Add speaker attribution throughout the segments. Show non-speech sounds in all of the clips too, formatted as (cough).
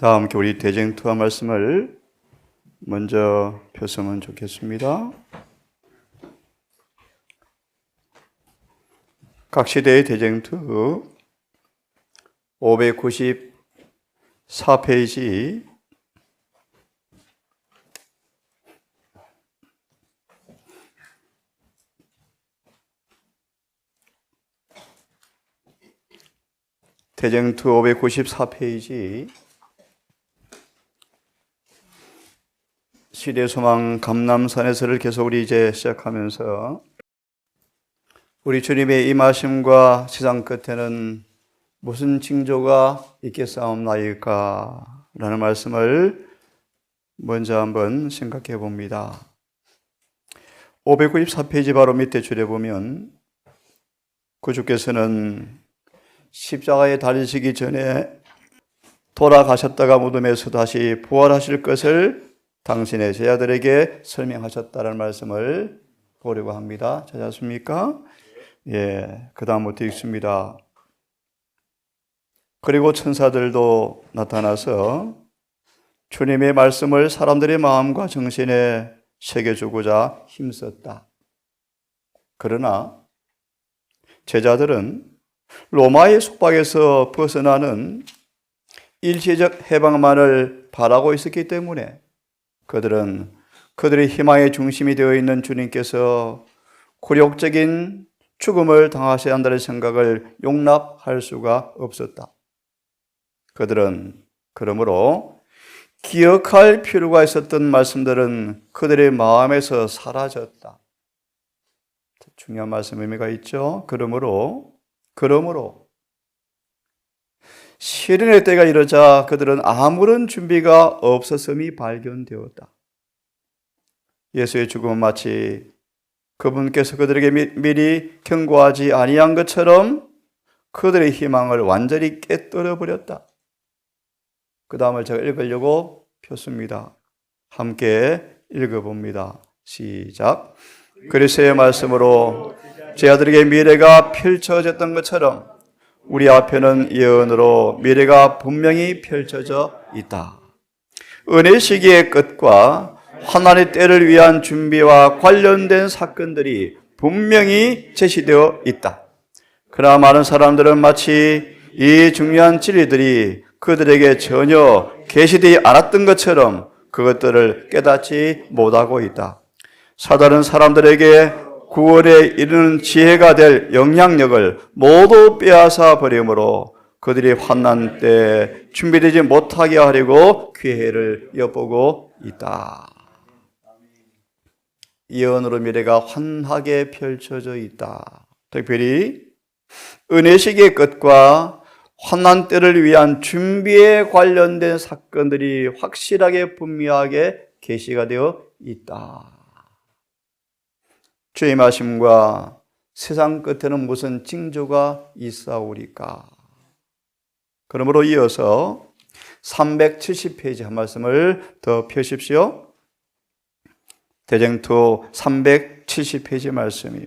Speaker 1: 다 함께 우리 대쟁투와 말씀을 먼저 폈으면 좋겠습니다. 각 시대의 대쟁투 594페이지 대쟁투 594페이지 시대 소망 감남산에서를 계속 우리 이제 시작하면서 우리 주님의 임하심과 세상 끝에는 무슨 징조가 있겠사옵나이까 라는 말씀을 먼저 한번 생각해 봅니다. 594페이지 바로 밑에 줄에 보면 구주께서는 십자가에 달리시기 전에 돌아가셨다가 무덤에서 다시 부활하실 것을 당신의 제자들에게 설명하셨다는 말씀을 보려고 합니다. 찾았습니까? 예, 그 다음부터 읽습니다. 그리고 천사들도 나타나서 주님의 말씀을 사람들의 마음과 정신에 새겨주고자 힘썼다. 그러나 제자들은 로마의 속박에서 벗어나는 일시적 해방만을 바라고 있었기 때문에 그들은 그들의 희망의 중심이 되어 있는 주님께서 굴욕적인 죽음을 당하셔야 한다는 생각을 용납할 수가 없었다. 그들은 그러므로 기억할 필요가 있었던 말씀들은 그들의 마음에서 사라졌다. 중요한 말씀 의미가 있죠. 그러므로 그러므로 실현의 때가 이르자 그들은 아무런 준비가 없었음이 발견되었다. 예수의 죽음은 마치 그분께서 그들에게 미, 미리 경고하지 아니한 것처럼 그들의 희망을 완전히 깨뜨려 버렸다. 그 다음을 제가 읽으려고 폈습니다. 함께 읽어봅니다. 시작. 그리스의 말씀으로 제 아들에게 미래가 펼쳐졌던 것처럼 우리 앞에는 예언으로 미래가 분명히 펼쳐져 있다. 은혜 시기의 끝과 하나님의 때를 위한 준비와 관련된 사건들이 분명히 제시되어 있다. 그러나 많은 사람들은 마치 이 중요한 진리들이 그들에게 전혀 계시되지 않았던 것처럼 그것들을 깨닫지 못하고 있다. 사단은 사람들에게 구원에 이르는 지혜가 될 영향력을 모두 빼앗아 버림으로 그들이 환난 때 준비되지 못하게 하려고 기회를 엿보고 있다. 예언으로 미래가 환하게 펼쳐져 있다. 특별히 은혜식의 끝과 환난 때를 위한 준비에 관련된 사건들이 확실하게 분명하게 계시가 되어 있다. 주의 말씀과 세상 끝에는 무슨 징조가 있사오리까? 그러므로 이어서 370페이지 한 말씀을 더 펴십시오. 대쟁투 370페이지 말씀이요.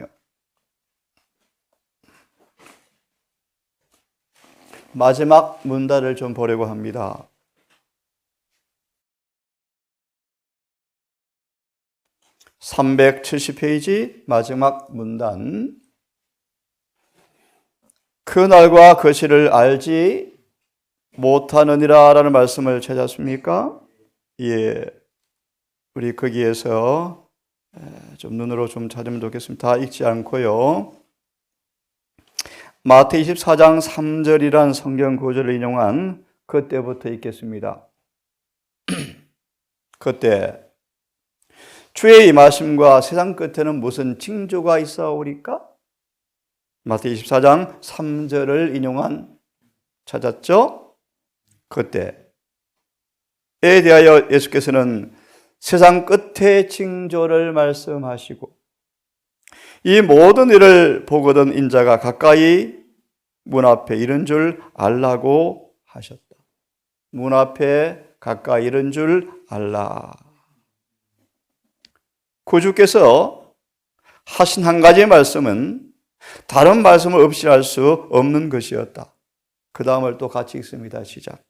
Speaker 1: 마지막 문단을 좀 보려고 합니다. (370페이지) 마지막 문단 그날과 그 시를 알지 못하느니라 라는 말씀을 찾았습니까? 예. 우리 거기에서 좀 눈으로 좀 찾으면 좋겠습니다. 다 읽지 않고요. 마태 24장 3절이란 성경 구절을 인용한 그때부터 읽겠습니다. (clears throat) 그때 주의 임하심과 세상 끝에는 무슨 징조가 있사오리까? 마태 24장 3절을 인용한 찾았죠? 그때에 대하여 예수께서는 세상 끝의 징조를 말씀하시고 이 모든 일을 보거든 인자가 가까이 문 앞에 이른 줄 알라고 하셨다. 문 앞에 가까이 이른 줄 알라. 구주께서 하신 한 가지 말씀은 다른 말씀을 없이 할 수 없는 것이었다. 그 다음을 또 같이 읽습니다. 시작.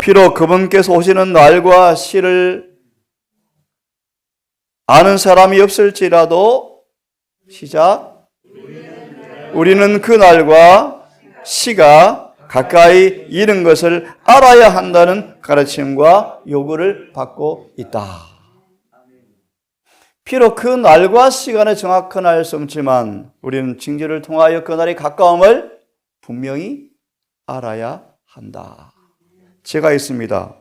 Speaker 1: 비록 그분께서 오시는 날과 시를 아는 사람이 없을지라도 시작 우리는 그 날과 시가 가까이 이른 것을 알아야 한다는 가르침과 요구를 받고 있다. 비록 그 날과 시간을 정확히 알수 없지만 우리는 징조를 통하여 그 날이 가까움을 분명히 알아야 한다. 제가 있습니다.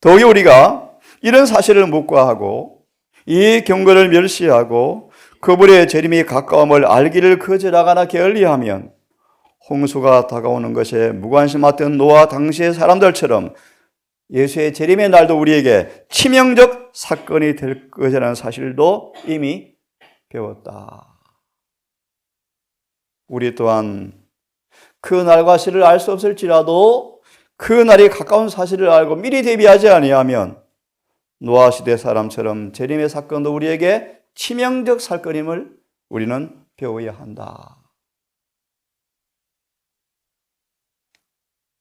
Speaker 1: 더욱이 우리가 이런 사실을 묵과하고 이 경고를 멸시하고 그분의 재림이 가까움을 알기를 거절하거나 게을리하면 홍수가 다가오는 것에 무관심했던 노아 당시의 사람들처럼 예수의 재림의 날도 우리에게 치명적 사건이 될 것이라는 사실도 이미 배웠다. 우리 또한 그 날과 시를 알 수 없을지라도 그 날이 가까운 사실을 알고 미리 대비하지 아니하면 노아 시대 사람처럼 재림의 사건도 우리에게 치명적 사건임을 우리는 배워야 한다.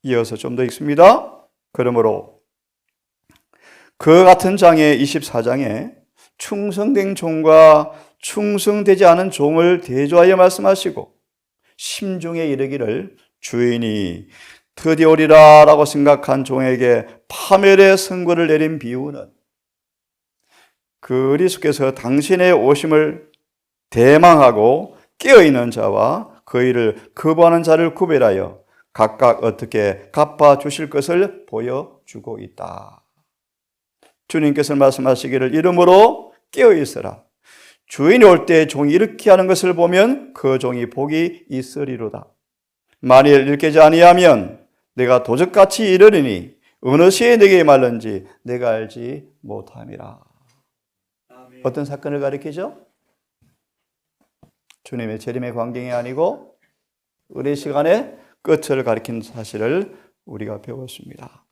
Speaker 1: 이어서 좀 더 읽습니다. 그러므로 그 같은 장의 24장에 충성된 종과 충성되지 않은 종을 대조하여 말씀하시고 심중에 이르기를 주인이 드디어 오리라 라고 생각한 종에게 파멸의 선고를 내린 비유는 그리스께서 당신의 오심을 대망하고 깨어있는 자와 그 일을 거부하는 자를 구별하여 각각 어떻게 갚아 주실 것을 보여 주고 있다. 주님께서 말씀하시기를 이름으로 깨어 있어라. 주인이 올 때 종이 이렇게 하는 것을 보면 그 종이 복이 있으리로다. 만일 이렇게 아니하면 내가 도적같이 이르리니 어느 시에 내게 말른지 내가 알지 못함이라. 어떤 사건을 가리키죠? 주님의 재림의 광경이 아니고 의례 시간의 끝을 가리킨 사실을 우리가 배웠습니다.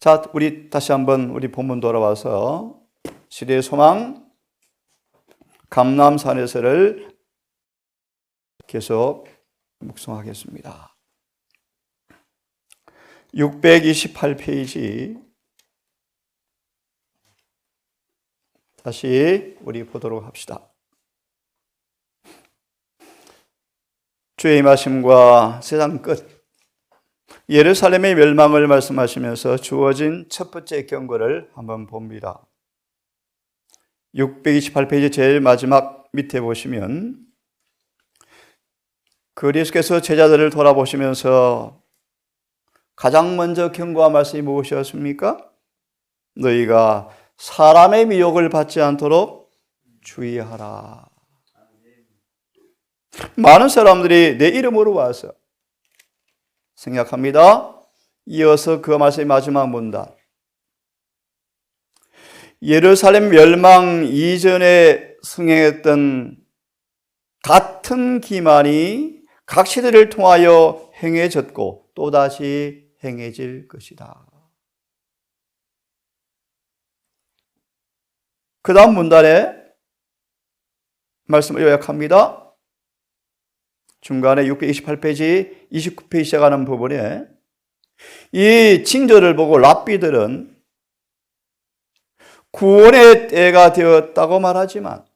Speaker 1: 자, 우리 다시 한번 우리 본문 돌아와서 시대의 소망 감남산에서를 계속 묵상하겠습니다. 628페이지 다시 우리 보도록 합시다. 주의 임하심과 세상 끝 예루살렘의 멸망을 말씀하시면서 주어진 첫 번째 경고를 한번 봅니다. 628페이지 제일 마지막 밑에 보시면 그리스께서 제자들을 돌아보시면서 가장 먼저 경고한 말씀이 무엇이었습니까? 너희가 사람의 미혹을 받지 않도록 주의하라. 많은 사람들이 내 이름으로 와서 생각합니다. 이어서 그 말씀의 마지막 문단. 예루살렘 멸망 이전에 승행했던 같은 기만이 각 시대를 통하여 행해졌고 또다시 행해질 것이다. 그 다음 문단에 말씀을 요약합니다. 중간에 628페이지, 29페이지 시작하는 부분에 이 징조를 보고 랍비들은 구원의 때가 되었다고 말하지만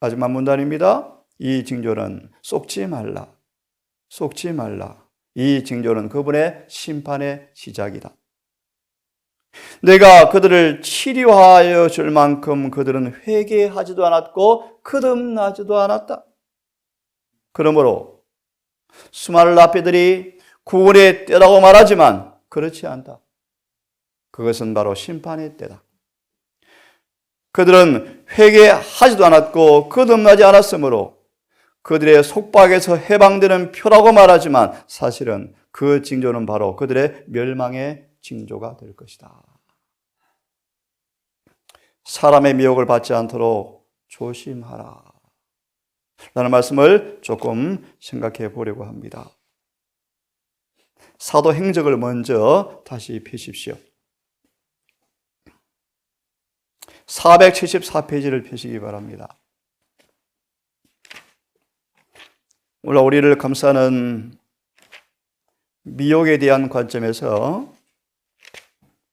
Speaker 1: 마지막 문단입니다. 이 징조는 속지 말라. 속지 말라. 이 징조는 그분의 심판의 시작이다. 내가 그들을 치료하여 줄 만큼 그들은 회개하지도 않았고 거듭나지도 않았다. 그러므로 수많은 라피들이 구원의 때라고 말하지만 그렇지 않다. 그것은 바로 심판의 때다. 그들은 회개하지도 않았고 거듭나지 않았으므로 그들의 속박에서 해방되는 표라고 말하지만 사실은 그 징조는 바로 그들의 멸망의 징조가 될 것이다. 사람의 미혹을 받지 않도록 조심하라. 라는 말씀을 조금 생각해 보려고 합니다. 사도 행적을 먼저 다시 펴십시오. 474페이지를 펴시기 바랍니다. 오늘 우리를 감싸는 미혹에 대한 관점에서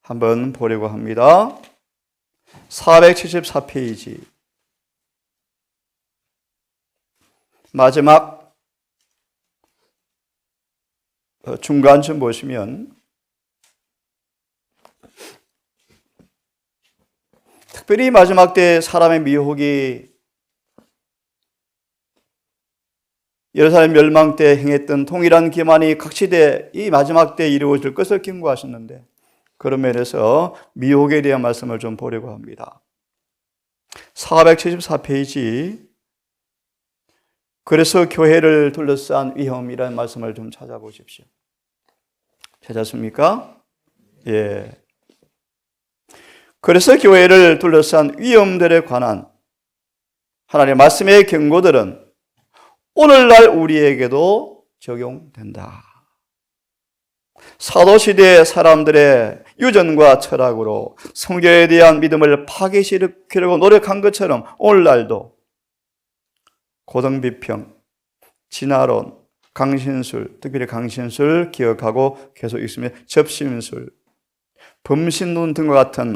Speaker 1: 한번 보려고 합니다. 474페이지. 마지막 어, 중간쯤 보시면 특별히 마지막 때 사람의 미혹이 예루살렘 멸망 때 행했던 동일한 기만이 각 시대 이 마지막 때 이루어질 것을 경고하셨는데 그런 면에서 미혹에 대한 말씀을 좀 보려고 합니다. 474페이지 그래서 교회를 둘러싼 위험이라는 말씀을 좀 찾아보십시오. 찾았습니까? 예. 그래서 교회를 둘러싼 위험들에 관한 하나님의 말씀의 경고들은 오늘날 우리에게도 적용된다. 사도시대 사람들의 유전과 철학으로 성경에 대한 믿음을 파괴시키려고 노력한 것처럼 오늘날도 고등비평, 진화론, 강신술, 특별히 강신술 기억하고 계속 있으면 접심술, 범신론 등과 같은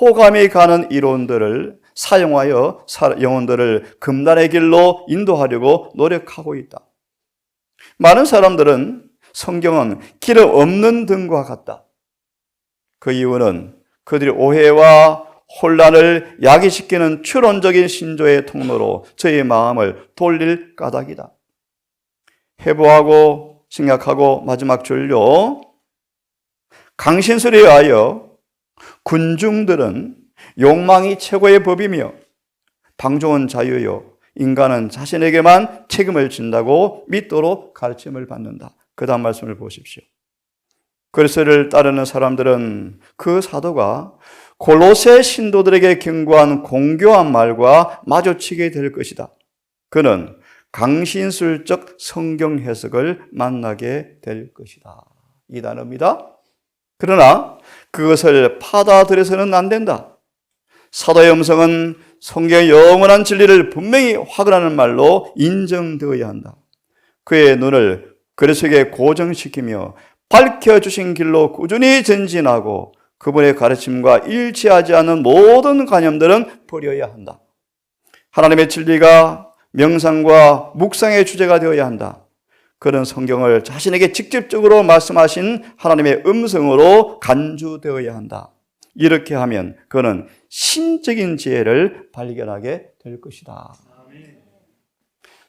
Speaker 1: 호감이 가는 이론들을 사용하여 영혼들을 금단의 길로 인도하려고 노력하고 있다. 많은 사람들은 성경은 길 없는 등과 같다. 그 이유는 그들이 오해와 혼란을 야기시키는 추론적인 신조의 통로로 저희 마음을 돌릴 까닭이다. 해부하고 생각하고 마지막 줄로 강신술에 의하여 군중들은 욕망이 최고의 법이며 방종은 자유요 인간은 자신에게만 책임을 진다고 믿도록 가르침을 받는다. 그 다음 말씀을 보십시오. 그리스를 따르는 사람들은 그 사도가 골로새 신도들에게 경고한 공교한 말과 마주치게 될 것이다. 그는 강신술적 성경 해석을 만나게 될 것이다. 이 단어입니다. 그러나 그것을 받아들여서는 안 된다. 사도의 음성은 성경의 영원한 진리를 분명히 확인하는 말로 인정되어야 한다. 그의 눈을 그리스도에 고정시키며 밝혀주신 길로 꾸준히 전진하고 그분의 가르침과 일치하지 않는 모든 관념들은 버려야 한다. 하나님의 진리가 명상과 묵상의 주제가 되어야 한다. 그런 성경을 자신에게 직접적으로 말씀하신 하나님의 음성으로 간주되어야 한다. 이렇게 하면 그는 신적인 지혜를 발견하게 될 것이다.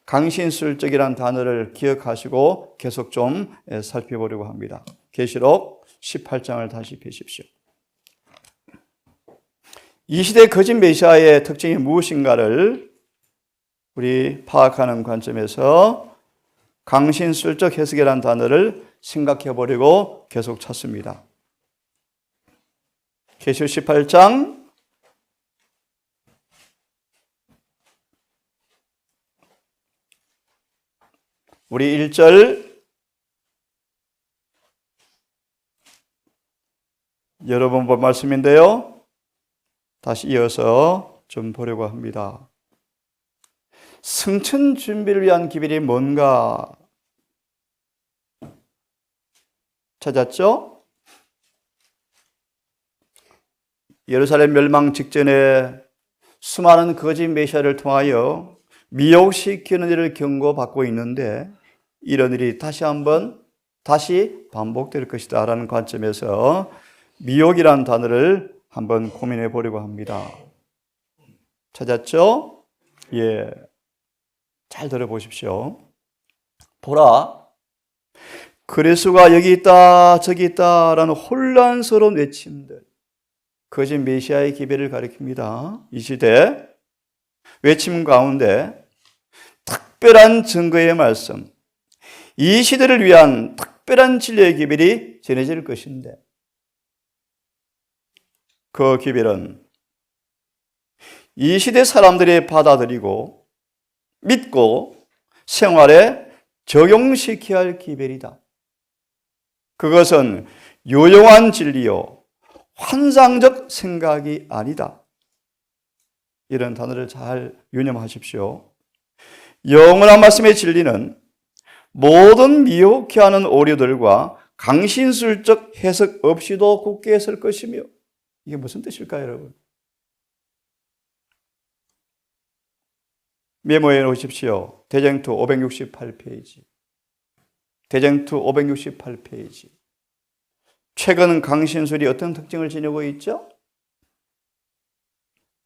Speaker 1: 강신술적이란 단어를 기억하시고 계속 좀 살펴보려고 합니다. 계시록 18장을 다시 펴십시오. 이 시대 거짓 메시아의 특징이 무엇인가를 우리 파악하는 관점에서 강신술적 해석이라는 단어를 생각해 보려고 계속 찾습니다. 계시록 18장 우리 1절 여러 번본 말씀인데요. 다시 이어서 좀 보려고 합니다. 승천 준비를 위한 기별이 뭔가 찾았죠? 예루살렘 멸망 직전에 수많은 거짓 메시아를 통하여 미혹시키는 일을 경고받고 있는데 이런 일이 다시 한번 다시 반복될 것이다라는 관점에서 미혹이라는 단어를 한번 고민해 보려고 합니다. 찾았죠? 예. 잘 들어보십시오. 보라. 그리스가 여기 있다, 저기 있다 라는 혼란스러운 외침들. 거짓 메시아의 기별을 가리킵니다. 이 시대 외침 가운데 특별한 증거의 말씀, 이 시대를 위한 특별한 진리의 기별이 전해질 것인데 그 기별은 이 시대 사람들이 받아들이고 믿고 생활에 적용시켜야 할 기별이다. 그것은 요용한 진리요, 환상적 생각이 아니다. 이런 단어를 잘 유념하십시오. 영원한 말씀의 진리는 모든 미혹해 하는 오류들과 강신술적 해석 없이도 굳게 설 것이며 이게 무슨 뜻일까요, 여러분? 메모해 놓으십시오. 대쟁투 568페이지. 대쟁투 568페이지. 최근 강신술이 어떤 특징을 지니고 있죠?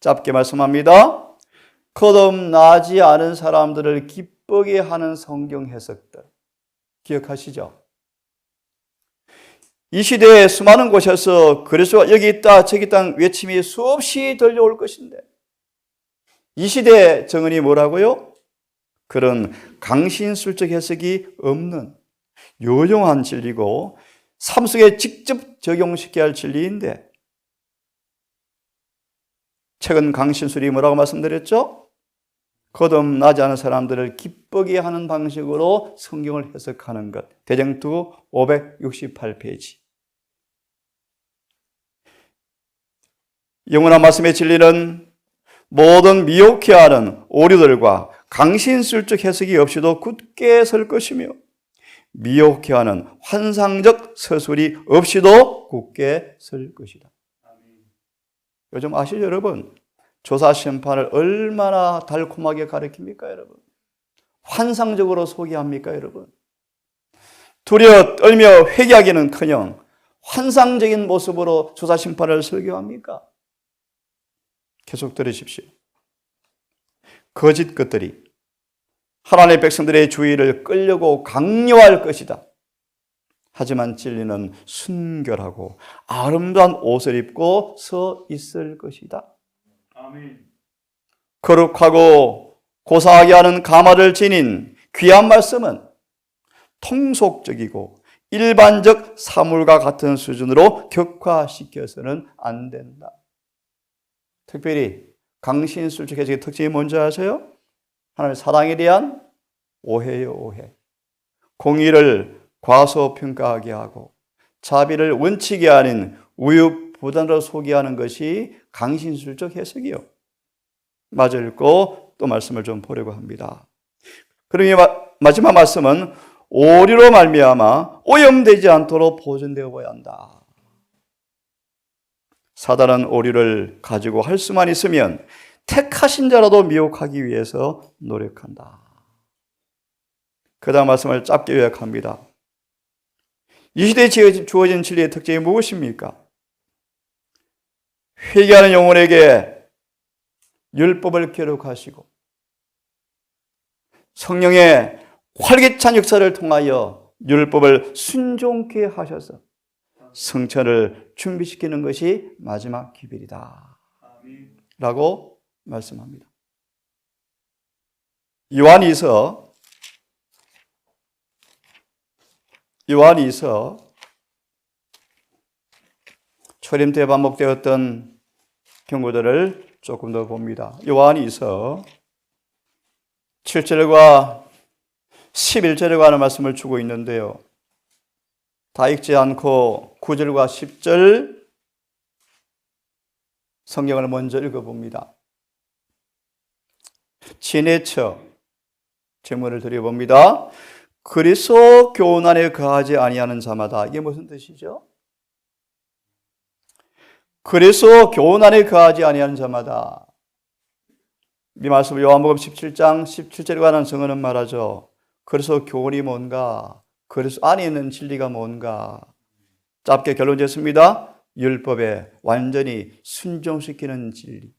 Speaker 1: 짧게 말씀합니다. 거듭나지 않은 사람들을 기쁘게 하는 성경 해석들. 기억하시죠? 이 시대에 수많은 곳에서 그리스도가 여기 있다 저기 있다 외침이 수없이 들려올 것인데 이 시대의 정언이 뭐라고요? 그런 강신술적 해석이 없는 요용한 진리고 삶 속에 직접 적용시켜야 할 진리인데 최근 강신술이 뭐라고 말씀드렸죠? 거듭나지 않은 사람들을 기쁘게 하는 방식으로 성경을 해석하는 것. 대정투 568페이지. 영원한 말씀의 진리는 모든 미혹해 하는 오류들과 강신술적 해석이 없이도 굳게 설 것이며 미혹해 하는 환상적 서술이 없이도 굳게 설 것이다. 요즘 아시죠, 여러분? 조사 심판을 얼마나 달콤하게 가르칩니까, 여러분? 환상적으로 소개합니까, 여러분? 두려워 떨며 회개하기는 커녕 환상적인 모습으로 조사 심판을 설교합니까? 계속 들으십시오. 거짓 것들이 하나님의 백성들의 주의를 끌려고 강요할 것이다. 하지만 진리는 순결하고 아름다운 옷을 입고 서 있을 것이다.
Speaker 2: 아멘.
Speaker 1: 거룩하고 고상하게 하는 가마를 지닌 귀한 말씀은 통속적이고 일반적 사물과 같은 수준으로 격화시켜서는 안 된다. 특별히 강신술적 해석의 특징이 뭔지 아세요? 하나님의 사랑에 대한 오해요, 오해. 공의를 과소평가하게 하고 자비를 원칙이 아닌 우유부단으로 소개하는 것이 강신술적 해석이요. 마저 읽고 또 말씀을 좀 보려고 합니다. 이 마지막 말씀은 오류로 말미암아 오염되지 않도록 보존되어 보야 한다. 사단은 오류를 가지고 할 수만 있으면 택하신 자라도 미혹하기 위해서 노력한다. 그 다음 말씀을 짧게 요약합니다. 이 시대에 주어진 진리의 특징이 무엇입니까? 회개하는 영혼에게 율법을 기록하시고 성령의 활기찬 역사를 통하여 율법을 순종케 하셔서 성천을 준비시키는 것이 마지막 기별이다. 라고 말씀합니다. 요한이서 요한이서 초림 때 반복되었던 경고들을 조금 더 봅니다. 요한이서 7절과 11절에 관한 말씀을 주고 있는데요. 다 읽지 않고 9절과 10절 성경을 먼저 읽어봅니다. 지내처 제문을 드려봅니다. 그리스도 교훈 안에 거하지 아니하는 자마다 이게 무슨 뜻이죠? 그리스도 교훈 안에 거하지 아니하는 자마다 이 말씀 요한복음 17장 17절에 관한 성어는 말하죠. 그래서 교훈이 뭔가? 그래서 안에 있는 진리가 뭔가? 짧게 결론 짓습니다. 율법에 완전히 순종시키는 진리.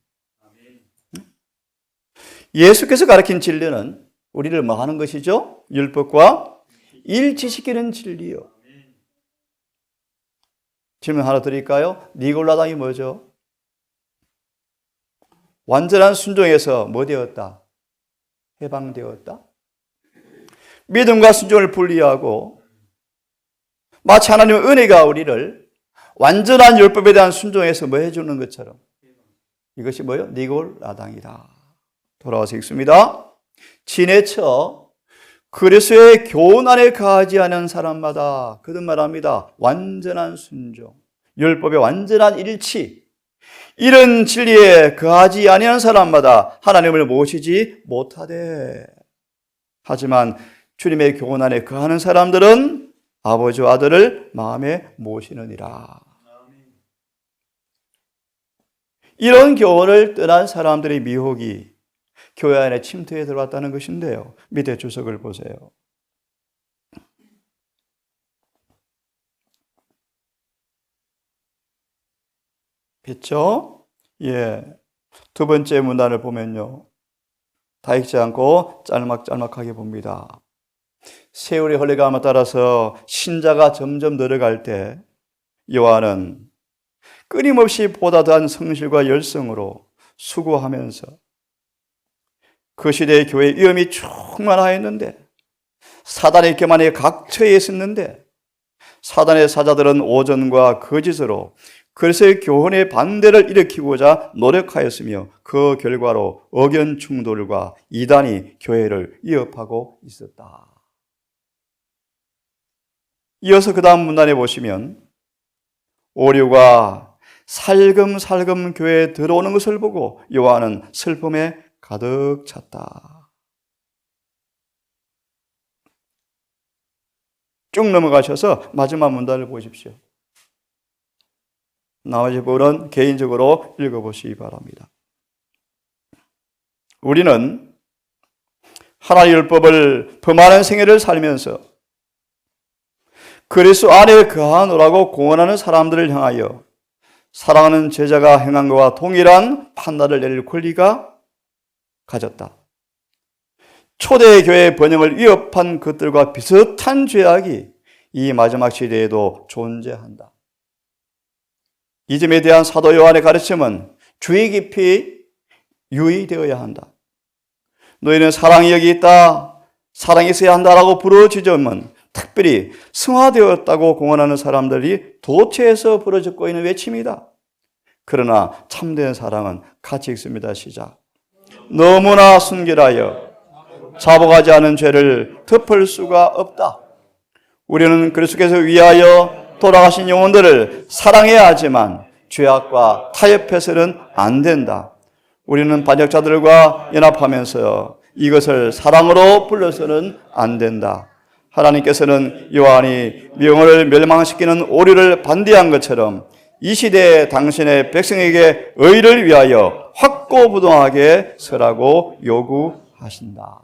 Speaker 1: 예수께서 가르친 진리는 우리를 뭐 하는 것이죠? 율법과 일치시키는 진리요. 질문 하나 드릴까요? 니골라당이 뭐죠? 완전한 순종에서 뭐 되었다? 해방되었다? 믿음과 순종을 분리하고 마치 하나님의 은혜가 우리를 완전한 율법에 대한 순종에서 뭐 해주는 것처럼 이것이 뭐요? 니골 라당이다. 돌아와서 읽습니다. 지내처 그리스의 교훈 안에 가지 않은 사람마다 그들 말합니다. 완전한 순종, 율법의 완전한 일치, 이런 진리에 거하지 아니한 사람마다 하나님을 모시지 못하되 하지만 주님의 교훈 안에 거하는 사람들은 아버지와 아들을 마음에 모시느니라. 이런 교훈을 떠난 사람들의 미혹이 교회 안에 침투해 들어왔다는 것인데요. 밑에 주석을 보세요. 그렇죠? 예. 두 번째 문단을 보면요. 다 읽지 않고 짤막짤막하게 봅니다. 세월이 흘러감에 따라서 신자가 점점 늘어갈 때 요한은 끊임없이 보다 더한 성실과 열성으로 수고하면서 그 시대의 교회 위험이 충만하였는데 사단의 교만에 각처에 있었는데 사단의 사자들은 오전과 거짓으로 그리스도의 교훈의 반대를 일으키고자 노력하였으며 그 결과로 의견 충돌과 이단이 교회를 위협하고 있었다. 이어서 그 다음 문단에 보시면 오류가 살금살금 교회에 들어오는 것을 보고 요한은 슬픔에 가득 찼다. 쭉 넘어가셔서 마지막 문단을 보십시오. 나머지 부분은 개인적으로 읽어보시기 바랍니다. 우리는 하나의 율법을 범하는 생애를 살면서 그리스도 안에 거하노라고 공언하는 사람들을 향하여 사랑하는 제자가 행한 것과 동일한 판단을 내릴 권리가 가졌다. 초대 교회 번영을 위협한 것들과 비슷한 죄악이 이 마지막 시대에도 존재한다. 이 점에 대한 사도 요한의 가르침은 주의 깊이 유의되어야 한다. 너희는 사랑이 여기 있다. 사랑이 있어야 한다라고 부르짖으면 특별히 승화되었다고 공언하는 사람들이 도처에서 부르짖고 있는 외침이다. 그러나 참된 사랑은 같이 있습니다. 시작. 너무나 순결하여 자복하지 않은 죄를 덮을 수가 없다. 우리는 그리스도께서 위하여 돌아가신 영혼들을 사랑해야 하지만 죄악과 타협해서는 안 된다. 우리는 반역자들과 연합하면서 이것을 사랑으로 불러서는 안 된다. 하나님께서는 요한이 명을 멸망시키는 오류를 반대한 것처럼 이 시대에 당신의 백성에게 의를 위하여 확고부동하게 서라고 요구하신다.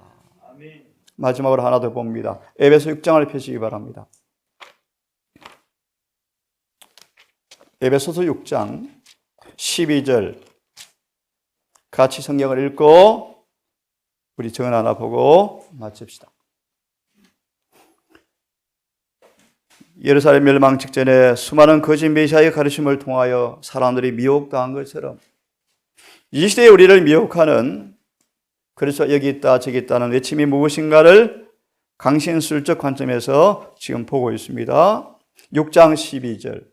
Speaker 1: 마지막으로 하나 더 봅니다. 에베소 6장을 펴시기 바랍니다. 에베소서 6장 12절 같이 성경을 읽고 우리 정은 하나 보고 마칩시다. 예루살렘 멸망 직전에 수많은 거짓 메시아의 가르침을 통하여 사람들이 미혹당한 것처럼 이 시대에 우리를 미혹하는 그래서 여기 있다 저기 있다는 외침이 무엇인가를 강신술적 관점에서 지금 보고 있습니다. 6장 12절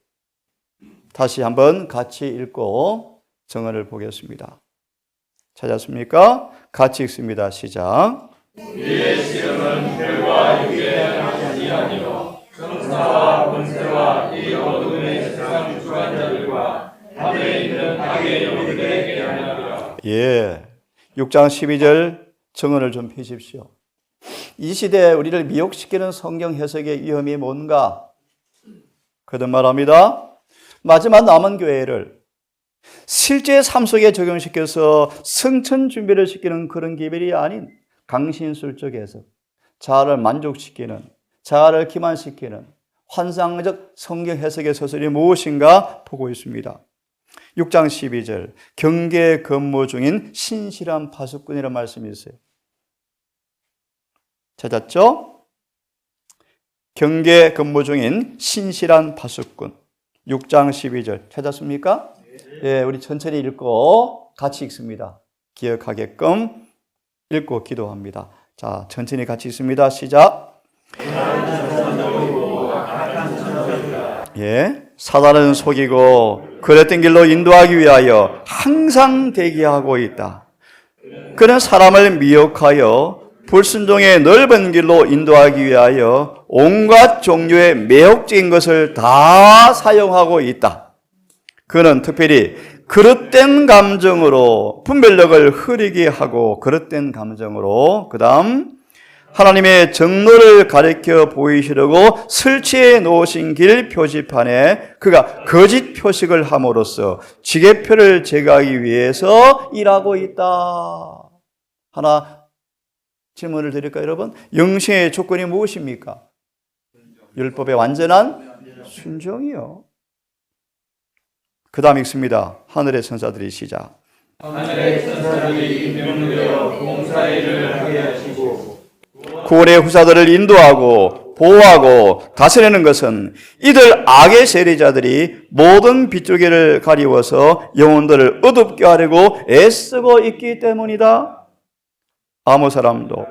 Speaker 1: 다시 한번 같이 읽고 정언을 보겠습니다. 찾았습니까? 같이 읽습니다. 시작.
Speaker 2: 우리의 시험은 별과 육의 하나이 아니요 성사와 권세와 이 어둠의 세상 주관자들과 하늘에 있는 악의 영들에게 하나니라.
Speaker 1: 예. 6장 12절 정언을 좀 펴십시오. 이 시대에 우리를 미혹시키는 성경 해석의 위험이 뭔가? 거듭 말합니다. 마지막 남은 교회를 실제 삶 속에 적용시켜서 성천 준비를 시키는 그런 기별이 아닌 강신술적 해석, 자아를 만족시키는, 자아를 기만시키는 환상적 성경 해석의 서술이 무엇인가 보고 있습니다. 6장 12절 경계 근무 중인 신실한 파수꾼이라는 말씀이 있어요. 찾았죠? 경계 근무 중인 신실한 파수꾼 6장 12절 찾았습니까? 예, 우리 천천히 읽고 같이 읽습니다. 기억하게끔 읽고 기도합니다. 자, 천천히 같이 읽습니다. 시작. 예, 사단은 속이고 그랬던 길로 인도하기 위하여 항상 대기하고 있다. 그는 사람을 미혹하여 불순종의 넓은 길로 인도하기 위하여 온갖 종류의 매혹적인 것을 다 사용하고 있다. 그는 특별히 그릇된 감정으로 분별력을 흐리게 하고 그릇된 감정으로 그 다음 하나님의 정로를 가리켜 보이시려고 설치해 놓으신 길 표지판에 그가 거짓 표식을 함으로써 지게표를 제거하기 위해서 일하고 있다. 하나 질문을 드릴까요, 여러분? 영생의 조건이 무엇입니까? 율법의 완전한 순종이요. 그 다음 읽습니다. 하늘의 천사들이 시작.
Speaker 2: 하늘의 천사들이 임명되어 공사일을 하게 하시고
Speaker 1: 구원의 후사들을 인도하고 보호하고 다스리는 것은 이들 악의 세리자들이 모든 빗줄기를 가리워서 영혼들을 어둡게 하려고 애쓰고 있기 때문이다. 아무 사람도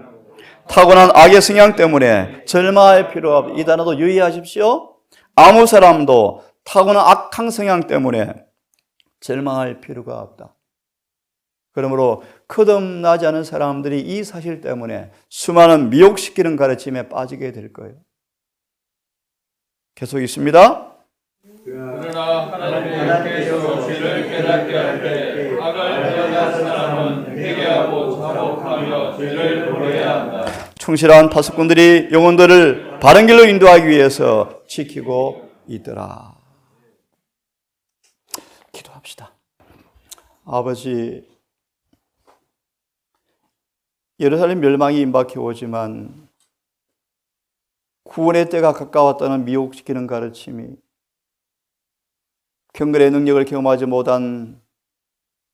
Speaker 1: 타고난 악의 성향 때문에 절망할 필요 없. 이 단어도 유의하십시오. 아무 사람도 타고난 악한 성향 때문에 절망할 필요가 없다. 그러므로 거듭나지 않은 사람들이 이 사실 때문에 수많은 미혹시키는 가르침에 빠지게 될 거예요. 계속 있습니다.
Speaker 2: 그러나 하나님께서 죄를 깨닫게 할때 악을 깨닫는 사람은 회개하고 자복하며 죄를 버려야 한다.
Speaker 1: 충실한 파수꾼들이 영혼들을 바른 길로 인도하기 위해서 지키고 있더라. 기도합시다. 아버지, 예루살렘 멸망이 임박해 오지만 구원의 때가 가까웠다는 미혹시키는 가르침이 경건의 능력을 경험하지 못한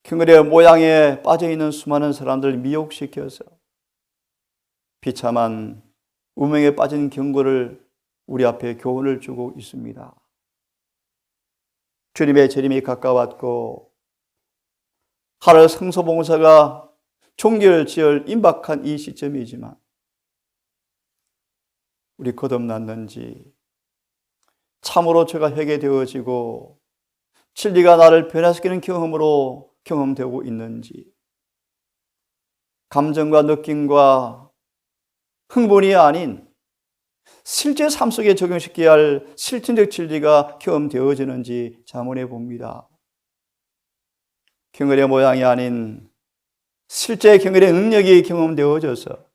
Speaker 1: 경건의 모양에 빠져 있는 수많은 사람들을 미혹시켜서 비참한 운명에 빠진 경고를 우리 앞에 교훈을 주고 있습니다. 주님의 재림이 가까웠고 하늘 성소봉사가 종결지을 임박한 이 시점이지만 우리 거듭났는지 참으로 죄가 회개되어지고 진리가 나를 변화시키는 경험으로 경험되고 있는지 감정과 느낌과 흥분이 아닌 실제 삶 속에 적용시켜야 할 실천적 진리가 경험되어지는지 자문해 봅니다. 경을의 모양이 아닌 실제 경을의 능력이 경험되어져서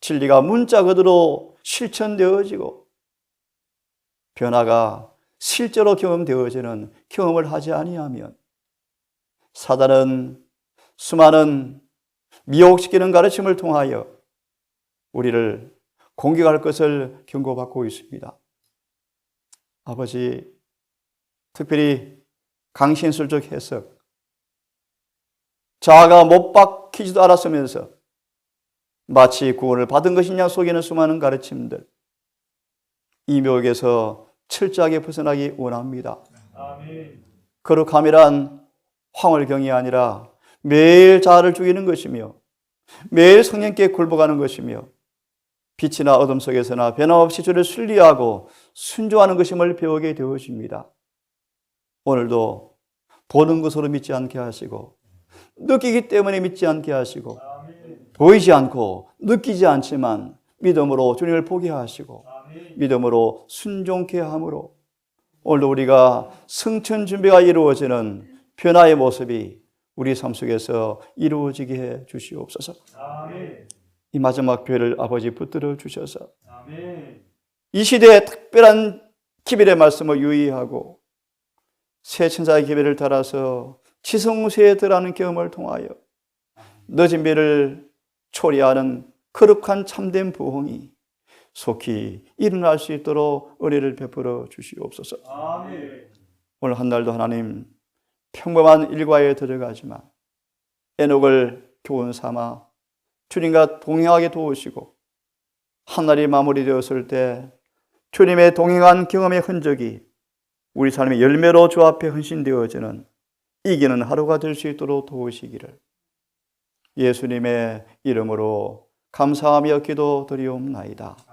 Speaker 1: 진리가 문자 그대로 실천되어지고 변화가 실제로 경험되어지는 경험을 하지 아니하면 사단은 수많은 미혹시키는 가르침을 통하여 우리를 공격할 것을 경고받고 있습니다. 아버지, 특별히 강신술적 해석, 자아가 못 박히지도 않았으면서 마치 구원을 받은 것이냐 속이는 수많은 가르침들, 이 묘역에서 철저하게 벗어나기 원합니다. 거룩함이란 황홀경이 아니라 매일 자아를 죽이는 것이며 매일 성령께 굴복하는 것이며 빛이나 어둠 속에서나 변함없이 주를 순리하고 순종하는 것임을 배우게 되어집니다. 오늘도 보는 것으로 믿지 않게 하시고 느끼기 때문에 믿지 않게 하시고 보이지 않고 느끼지 않지만 믿음으로 주님을 보게 하시고 믿음으로 순종케 함으로 오늘도 우리가 승천 준비가 이루어지는 변화의 모습이 우리 삶 속에서 이루어지게 해 주시옵소서. 이 마지막 교회를 아버지 붙들어 주셔서 이 시대에 특별한 기별의 말씀을 유의하고 새 천사의 기별을 따라서 지성세에 들어가는 경험을 통하여 늦은 비를 초래하는 거룩한 참된 부흥이 속히 일어날 수 있도록 은혜를 베풀어 주시옵소서. 오늘 한 날도 하나님 평범한 일과에 들어가지만 에녹을 교훈 삼아 주님과 동행하게 도우시고 한 날이 마무리되었을 때 주님의 동행한 경험의 흔적이 우리 삶의 열매로 주 앞에 헌신되어지는 이기는 하루가 될 수 있도록 도우시기를 예수님의 이름으로 감사하며 기도 드리옵나이다.